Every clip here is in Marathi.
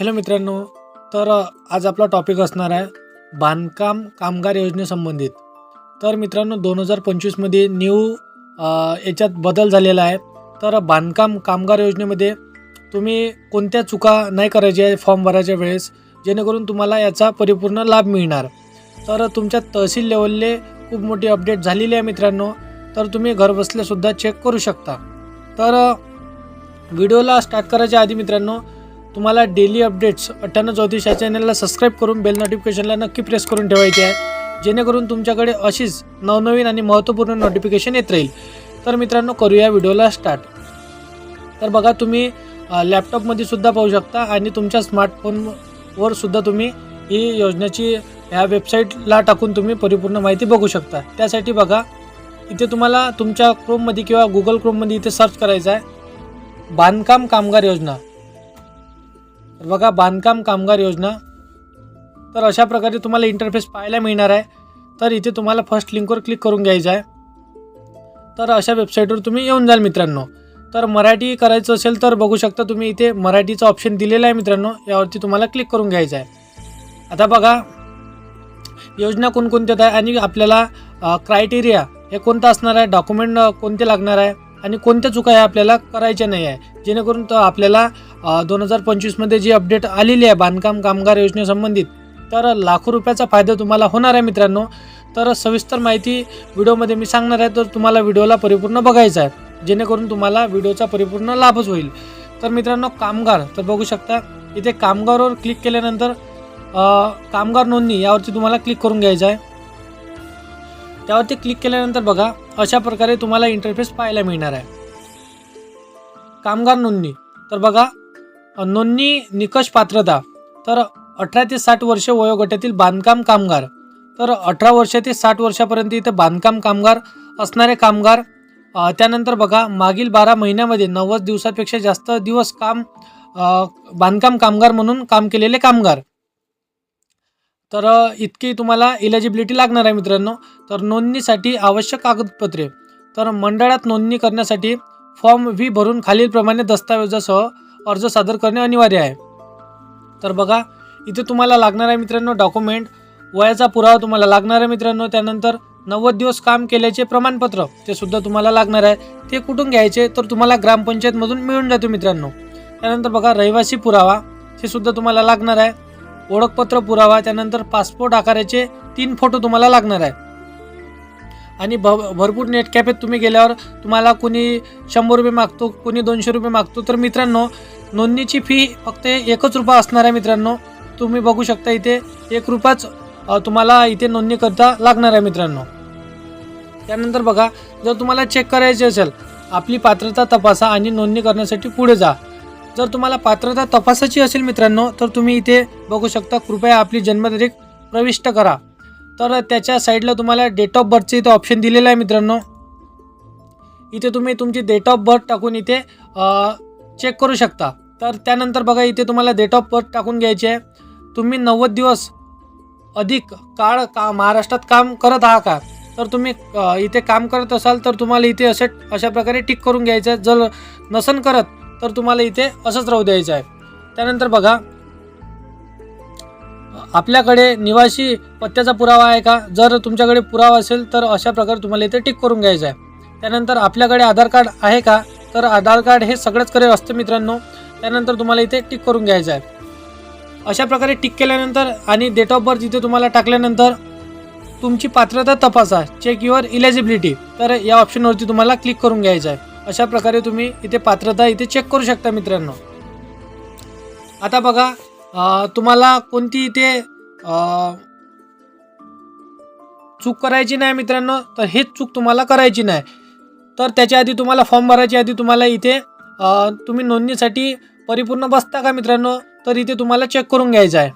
हॅलो मित्रांनो तर आज आपला टॉपिक असणार आहे बांधकाम कामगार योजनेसंबंधित तर मित्रांनो दोन हजार पंचवीसमध्ये न्यू याच्यात बदल झालेला आहे. तर बांधकाम कामगार योजनेमध्ये तुम्ही कोणत्या चुका नाही करायच्या आहे फॉर्म भरायच्या वेळेस जेणेकरून तुम्हाला याचा परिपूर्ण लाभ मिळणार. तर तुमच्या तहसील लेवलले खूप मोठी अपडेट झालेली आहे मित्रांनो. तर तुम्ही घरबसल्यासुद्धा चेक करू शकता. तर व्हिडिओला स्टार्ट करायच्या आधी मित्रांनो तुम्हाला डेली अपडेट्स अठ्ठ्याण्णव चौतीस या चॅनलला सबस्क्राईब करून बेल नोटिफिकेशनला नक्की प्रेस करून ठेवायचे आहे. जेणेकरून तुमच्याकडे अशीच नवनवीन आणि महत्त्वपूर्ण नोटिफिकेशन येत राहील. तर मित्रांनो करूया व्हिडिओला स्टार्ट तर बघा तुम्ही लॅपटॉपमध्ये सुद्धा पाहू शकता आणि तुमच्या स्मार्टफोनवर सुद्धा तुम्ही ही योजनेची ह्या वेबसाईटला टाकून तुम्ही परिपूर्ण माहिती बघू शकता. त्यासाठी बघा इथे तुम्हाला तुमच्या क्रोममध्ये किंवा गुगल क्रोममध्ये इथे सर्च करायचं आहे. बांधकाम कामगार योजना. तर बघा बांधकाम कामगार योजना. तर अशा प्रकारे तुम्हाला इंटरफेस पाहायला मिळणार आहे. तर इथे तुम्हाला फर्स्ट लिंकवर क्लिक करून घ्यायचं आहे. तर अशा वेबसाईटवर तुम्ही येऊन जाल मित्रांनो. तर मराठी करायचं असेल तर बघू शकता तुम्ही इथे मराठीचं ऑप्शन दिलेलं आहे मित्रांनो. यावरती तुम्हाला क्लिक करून घ्यायचं आहे. आता बघा योजना कोणकोणत्या आहे आणि आपल्याला क्रायटेरिया हे कोणतं असणार आहे? डॉक्युमेंट कोणते लागणार आहे? आणि कोणत्या चुका ह्या आपल्याला करायच्या नाही आहे? जेणेकरून तर आपल्याला दोन हजार पंचवीसमध्ये जी अपडेट आलेली आहे बांधकाम कामगार योजनेसंबंधित तर लाखो रुपयाचा फायदा तुम्हाला होणार आहे मित्रांनो. तर सविस्तर माहिती व्हिडिओमध्ये मी सांगणार आहे तर तुम्हाला व्हिडिओला परिपूर्ण बघायचा आहे जेणेकरून तुम्हाला व्हिडिओचा परिपूर्ण लाभच होईल. तर मित्रांनो कामगार तर बघू शकता इथे कामगारवर क्लिक केल्यानंतर कामगार नोंदणी यावरती तुम्हाला क्लिक करून घ्यायचं आहे. त्यावरती क्लिक केल्यानंतर बघा अशा प्रकारे तुम्हाला इंटरफेस पाहायला मिळणार आहे. कामगार नोंदणी तर बघा नोंदणी निकष पात्रता. तर अठरा ते साठ वर्ष वयोगटातील बांधकाम कामगार. तर अठरा वर्ष ते साठ वर्षापर्यंत इथं बांधकाम कामगार असणारे कामगार. त्यानंतर बघा मागील बारा महिन्यामध्ये नव्वद दिवसापेक्षा जास्त दिवस काम बांधकाम कामगार म्हणून काम केलेले कामगार. तर इतकी तुम्हाला इलिजिबिलिटी लागणार आहे मित्रांनो. तर नोंदणीसाठी आवश्यक कागदपत्रे. तर मंडळात नोंदणी करण्यासाठी फॉर्म व्ही भरून खालीलप्रमाणे दस्तावेजासह अर्ज सादर करणे अनिवार्य आहे. तर बघा इथे तुम्हाला लागणार आहे मित्रांनो डॉक्युमेंट वयाचा पुरावा तुम्हाला लागणार आहे मित्रांनो. त्यानंतर नव्वद दिवस काम केल्याचे प्रमाणपत्र ते सुद्धा तुम्हाला लागणार आहे. ते कुठून घ्यायचे? तर तुम्हाला ग्रामपंचायतमधून मिळून जाते मित्रांनो. त्यानंतर बघा रहिवासी पुरावा ते सुद्धा तुम्हाला लागणार आहे. ओळखपत्र पुरावा त्यानंतर पासपोर्ट आकाराचे तीन फोटो तुम्हाला लागणार आहे. आणि भ भरपूर नेट कॅफेत तुम्ही गेल्यावर तुम्हाला कोणी शंभर रुपये मागतो कोणी दोनशे रुपये मागतो. तर मित्रांनो नोंदणीची फी फक्त एकच रुपया असणार आहे मित्रांनो. तुम्ही बघू शकता इथे एक रुपयाच तुम्हाला इथे नोंदणी करता लागणार आहे मित्रांनो. त्यानंतर बघा जर तुम्हाला चेक करायचे असेल आपली पात्रता तपासा आणि नोंदणी करण्यासाठी पुढे जा. जर तुम्हाला पात्रता तपासायची असेल मित्रांनो तर तुम्ही इथे बघू शकता कृपया आपली जन्मतारीख प्रविष्ट करा. तर त्याच्या साईडला तुम्हाला डेट ऑफ बर्थचे इथे ऑप्शन दिलेलं आहे मित्रांनो. इथे तुम्ही तुमची डेट ऑफ बर्थ टाकून इथे चेक करू शकता. तर त्यानंतर बघा इथे तुम्हाला डेट ऑफ बर्थ टाकून घ्यायची आहे. तुम्ही नव्वद दिवस अधिक काळ का महाराष्ट्रात काम करत आहात का? तर तुम्ही इथे काम करत असाल तर तुम्हाला इथे असे अशा प्रकारे टिक करून घ्यायचं आहे. जर नसन करत तर तुम्हाला इथे असंच राहू द्यायचं आहे. त्यानंतर बघा आपल्याकडे निवासी पत्त्याचा पुरावा आहे का? जर तुमच्याकडे पुरावा असेल तर अशा प्रकारे तुम्हाला इथे टिक करून घ्यायचं आहे. त्यानंतर आपल्याकडे आधार कार्ड आहे का? तर आधार कार्ड हे सगळंच सगळ्याचकडे असतं मित्रांनो. त्यानंतर तुम्हाला इथे टिक करून घ्यायचं आहे. अशा प्रकारे टिक केल्यानंतर आणि डेट ऑफ बर्थ इथे तुम्हाला टाकल्यानंतर तुमची पात्रता तपासा चेक युअर इलिजिबिलिटी तर या ऑप्शनवरती तुम्हाला क्लिक करून घ्यायचं आहे. अशा प्रकारे तुम्ही इथे पात्रता इथे चेक करू शकता मित्रांनो. आता बघा तुम्हाला कोणती इथे चूक करायची नाही मित्रांनो तर हेच चूक तुम्हाला करायची नाही. तर त्याच्या आधी तुम्हाला फॉर्म भरायच्या आधी तुम्हाला इथे तुम्ही नोंदणीसाठी परिपूर्ण बसता का मित्रांनो? तर इथे तुम्हाला चेक करून घ्यायचं आहे.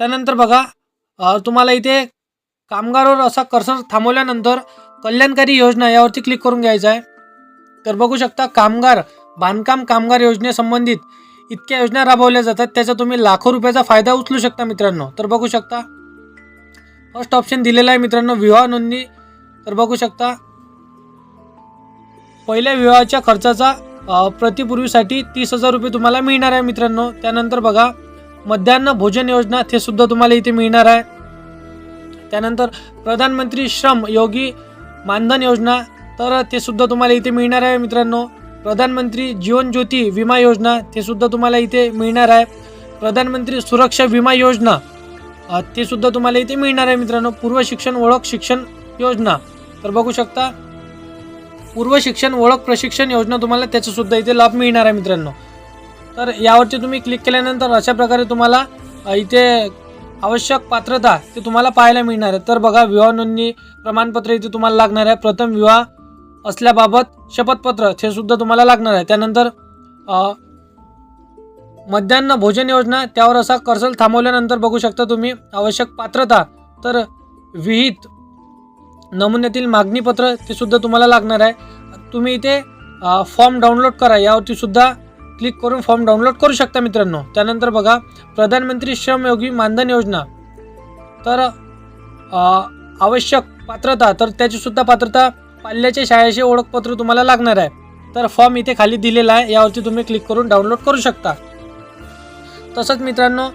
त्यानंतर बघा तुम्हाला इथे कामगारवर असा कर्सर थांबवल्यानंतर कल्याणकारी योजना यावरती क्लिक करून घ्यायचं आहे. तर बघू शकता कामगार बांधकाम कामगार योजनेसंबंधित इतक्या योजना राबवल्या जातात त्याचा तुम्ही लाखो रुपयाचा फायदा उचलू शकता मित्रांनो. तर बघू शकता. फर्स्ट ऑप्शन दिलेला आहे मित्रांनो विवाह नोंदणी. तर बघू शकता. पहिल्या विवाहाच्या खर्चाचा प्रतिपूर्वीसाठी तीस हजार रुपये तुम्हाला मिळणार आहे मित्रांनो. त्यानंतर बघा मध्यान्ह भोजन योजना ते सुद्धा तुम्हाला इथे मिळणार आहे. त्यानंतर प्रधानमंत्री श्रम योगी मानधन योजना तर ते सुद्धा तुम्हाला इथे मिळणार आहे मित्रांनो. प्रधानमंत्री जीवन ज्योती विमा योजना ते सुद्धा तुम्हाला इथे मिळणार आहे. प्रधानमंत्री सुरक्षा विमा योजना ते सुद्धा तुम्हाला इथे मिळणार आहे मित्रांनो. पूर्व शिक्षण ओळख शिक्षण योजना. तर बघू शकता पूर्व शिक्षण ओळख प्रशिक्षण योजना तुम्हाला त्याचा सुद्धा इथे लाभ मिळणार आहे मित्रांनो. तर यावरती तुम्ही क्लिक केल्यानंतर अशा प्रकारे तुम्हाला इथे आवश्यक पात्रता ते तुम्हाला पाहायला मिळणार आहे. तर बघा विवाह नोंदणी प्रमाणपत्र इथे तुम्हाला लागणार आहे. प्रथम विवाह असल्याबाबत शपथपत्र हे सुद्धा तुम्हाला लागणार आहे. त्यानंतर मध्यान्ह भोजन योजना त्यावर असा कर्सल थांबवल्यानंतर बघू शकता तुम्ही आवश्यक पात्रता तर विहित नमुन्यातील मागणीपत्र ते सुद्धा तुम्हाला लागणार आहे. तुम्ही इथे फॉर्म डाउनलोड करा यावरती सुद्धा क्लिक करून फॉर्म डाउनलोड करू शकता मित्रांनो. त्यानंतर बघा प्रधानमंत्री श्रमयोगी मानधन योजना तर आवश्यक पात्रता तर त्याची सुद्धा पात्रता पाल्याच्या शाळेचे ओळखपत्र तुम्हाला लागणार आहे. तर फॉर्म इथे खाली दिलेला आहे. यावरती तुम्ही क्लिक करून डाउनलोड करू शकता. तसंच मित्रांनो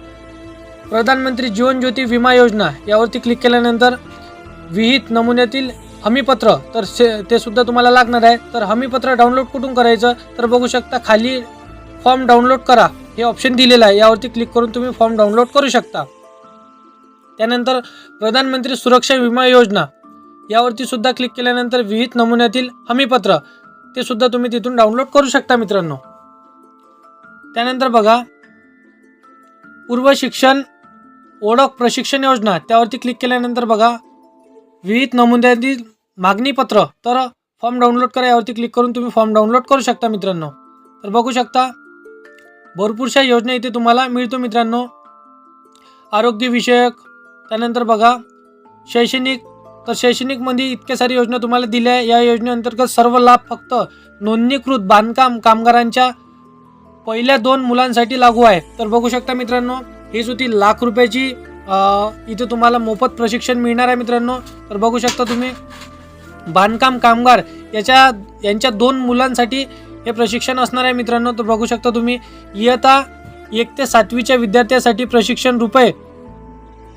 प्रधानमंत्री जीवन ज्योती विमा योजना यावरती क्लिक केल्यानंतर विहित नमुन्यातील हमीपत्र तर से- ते सुद्धा तुम्हाला लागणार आहे. तर हमीपत्र डाउनलोड कुठून करायचं? तर बघू शकता खाली फॉर्म डाउनलोड करा. हे ऑप्शन दिलेलं आहे. यावरती क्लिक करून तुम्ही फॉर्म डाउनलोड करू शकता. त्यानंतर प्रधानमंत्री सुरक्षा विमा योजना. यावरती सुद्धा क्लिक केल्यानंतर विहित नमुन्यातील हमीपत्र ते सुद्धा तुम्ही तिथून डाउनलोड करू शकता मित्रांनो. त्यानंतर बघा पूर्व शिक्षण ओळख प्रशिक्षण योजना त्यावरती क्लिक केल्यानंतर बघा विहित नमुन्यातील मागणीपत्र तर फॉर्म डाउनलोड करा यावरती क्लिक करून तुम्ही फॉर्म डाउनलोड करू शकता मित्रांनो. तर बघू शकता भरपूरशा योजना इथे तुम्हाला मिळतो मित्रांनो. आरोग्यविषयक त्यानंतर बघा शैक्षणिक तर शैक्षणिकमध्ये इतक्या सारी योजना तुम्हाला दिल्या आहे. या योजनेअंतर्गत सर्व लाभ फक्त नोंदणीकृत बांधकाम कामगारांच्या पहिल्या दोन मुलांसाठी लागू आहे तर बघू शकता मित्रांनो हीच होती लाख रुपयाची इथे तुम्हाला मोफत प्रशिक्षण मिळणार आहे मित्रांनो. तर बघू शकता तुम्ही बांधकाम कामगार याच्या यांच्या दोन मुलांसाठी हे प्रशिक्षण असणार आहे मित्रांनो. तर बघू शकता तुम्ही इयता एक ते सातवीच्या विद्यार्थ्यासाठी प्रशिक्षण रुपये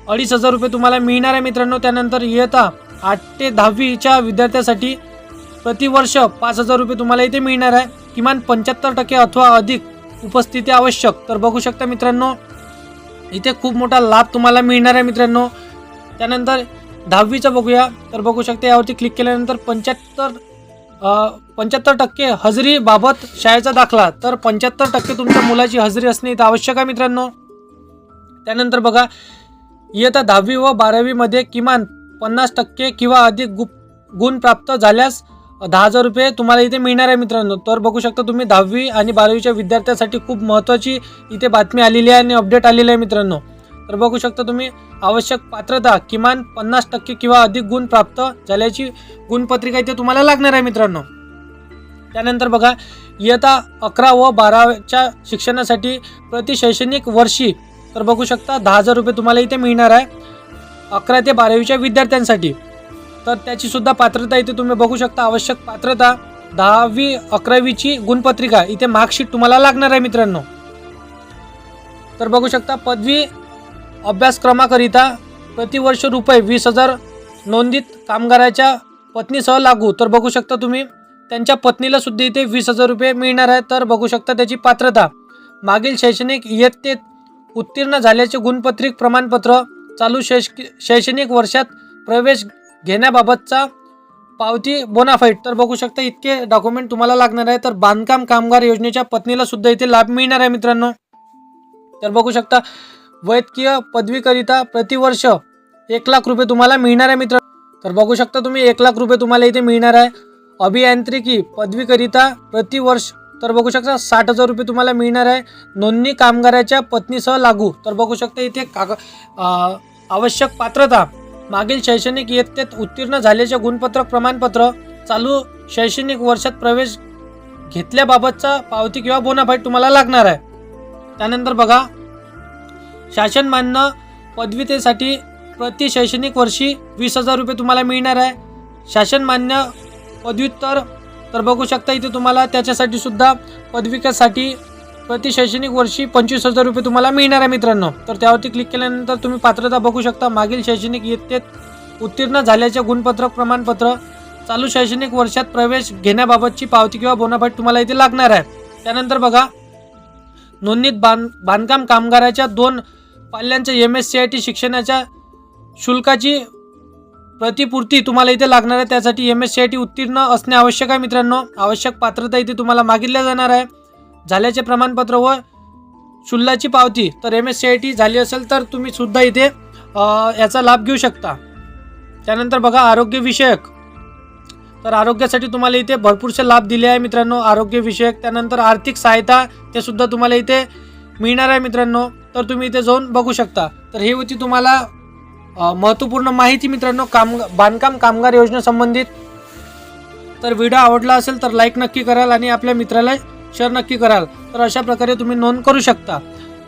अडीच हजार रुपये तुम्हाला मिळणार आहे मित्रांनो. त्यानंतर इयत्ता आठ ते दहावीच्या विद्यार्थ्यासाठी प्रतिवर्ष पाच हजार रुपये तुम्हाला इथे मिळणार आहे. किमान पंच्याहत्तर टक्के अथवा अधिक उपस्थिती आवश्यक. तर बघू शकता मित्रांनो इथे खूप मोठा लाभ तुम्हाला मिळणार आहे मित्रांनो. त्यानंतर दहावीचं बघूया. तर बघू शकता यावरती क्लिक केल्यानंतर पंच्याहत्तर पंच्याहत्तर टक्के हजेरीबाबत शाळेचा दाखला. तर पंच्याहत्तर टक्के तुमच्या मुलाची हजेरी असणे इथं आवश्यक आहे मित्रांनो. त्यानंतर बघा इयत्ता दहावी व बारावीमध्ये किमान पन्नास टक्के किंवा अधिक गु गुण प्राप्त झाल्यास दहा हजार रुपये तुम्हाला इथे मिळणार आहे मित्रांनो. तर बघू शकता तुम्ही दहावी आणि बारावीच्या विद्यार्थ्यांसाठी खूप महत्त्वाची इथे बातमी आलेली आहे आणि अपडेट आलेली आहे मित्रांनो. तर बघू शकता तुम्ही आवश्यक पात्रता किमान पन्नास टक्के किंवा अधिक गुण प्राप्त झाल्याची गुणपत्रिका इथे तुम्हाला लागणार आहे मित्रांनो. त्यानंतर बघा इयत्ता अकरा व बाराच्या शिक्षणासाठी प्रति शैक्षणिक वर्षी तर बघू शकता दहा हजार रुपये तुम्हाला इथे मिळणार आहे. अकरा ते बारावीच्या विद्यार्थ्यांसाठी. तर त्याचीसुद्धा पात्रता इथे तुम्ही बघू शकता आवश्यक पात्रता दहावी अकरावीची गुणपत्रिका इथे मार्कशीट तुम्हाला लागणार आहे मित्रांनो. तर बघू शकता पदवी अभ्यासक्रमाकरिता प्रतिवर्ष रुपये वीस हजार नोंदीत कामगाराच्या पत्नीसह लागू. तर बघू शकता तुम्ही त्यांच्या पत्नीला सुद्धा इथे वीस हजार रुपये मिळणार आहे. तर बघू शकता त्याची पात्रता. मागील शैक्षणिक इयत्तेत उत्तीर्ण झाल्याचे गुणपत्रिक प्रमाणपत्र चालू शैक्ष शैक्षणिक वर्षात प्रवेश घेण्याबाबतचा पावती बोनाफाईट तर बघू शकता इतके डॉक्युमेंट तुम्हाला लागणार आहे. तर बांधकाम कामगार योजनेच्या पत्नीला सुद्धा इथे लाभ मिळणार आहे मित्रांनो. तर बघू शकता वैद्यकीय पदवीकरिता प्रतिवर्ष एक लाख रुपये तुम्हाला मिळणार आहे मित्र तर बघू शकता तुम्ही एक लाख रुपये तुम्हाला इथे मिळणार आहे. अभियांत्रिकी पदवीकरिता प्रतिवर्ष तर बघू शकता साठ हजार रुपये तुम्हाला मिळणार आहे. नोंदणी कामगाराच्या पत्नीसह लागू. तर बघू शकता इथे काग आवश्यक पात्रता. मागील शैक्षणिक इयत्तेत उत्तीर्ण झाल्याचे गुणपत्रक प्रमाणपत्र चालू शैक्षणिक वर्षात प्रवेश घेतल्याबाबतचा पावती किंवा बोनाफाईट तुम्हाला लागणार आहे. त्यानंतर बघा शासन मान्य पदवितेसाठी प्रति शैक्षणिक वर्षी वीस हजार रुपये तुम्हाला मिळणार आहे. शासन मान्य पदव्युत्तर तर बघू शकता इथे तुम्हाला त्याच्यासाठी सुद्धा पदविकासाठी प्रति शैक्षणिक वर्षी पंचवीस हजार रुपये तुम्हाला मिळणार आहे मित्रांनो. तर त्यावरती क्लिक केल्यानंतर तुम्ही पात्रता बघू शकता. मागील शैक्षणिक इयत्तेत उत्तीर्ण झाल्याचे गुणपत्रक प्रमाणपत्र चालू शैक्षणिक वर्षात प्रवेश घेण्याबाबतची पावती किंवा बोनाफाईट तुम्हाला इथे लागणार आहे. त्यानंतर बघा नोंदणीत बांध बांधकाम कामगाराच्या दोन पाल्यांच्या M S C I T शिक्षणाच्या शुल्काची प्रतिपूर्ती तुम्हाला इथे लागणार आहे. त्यासाठी M S C I T उत्तीर्ण असणे आवश्यक आहे मित्रांनो. आवश्यक पात्रता इथे तुम्हाला मागितल्या जाणार आहे. झाल्याचे प्रमाणपत्र व शुल्लाची पावती तर M S C I T झाली असेल तर तुम्ही सुद्धा इथे याचा लाभ घेऊ शकता. त्यानंतर बघा आरोग्यविषयक तर आरोग्यासाठी तुम्हाला इथे भरपूरसे लाभ दिले आहे मित्रांनो. आरोग्यविषयक त्यानंतर आर्थिक सहायता ते सुद्धा तुम्हाला इथे मिळणार आहे मित्रांनो. तर तुम्ही इथे जाऊन बघू शकता. तर हे होती तुम्हाला महत्त्वपूर्ण माहिती मित्रांनो काम बांधकाम कामगार योजनेसंबंधित तर व्हिडिओ आवडला असेल तर लाईक नक्की कराल आणि आपल्या मित्राला शेअर नक्की कराल. तर अशा प्रकारे तुम्ही नोंद करू शकता.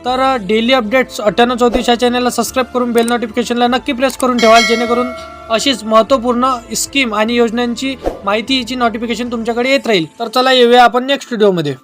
तर डेली अपडेट्स अठ्ठ्याण्णव चौतीस या चॅनलला सबस्क्राईब करून बेल नोटिफिकेशनला नक्की प्रेस करून ठेवाल जेणेकरून अशीच महत्त्वपूर्ण स्कीम आणि योजनांची माहितीची नोटिफिकेशन तुमच्याकडे येत राहील. तर चला येऊया आपण नेक्स्ट व्हिडिओमध्ये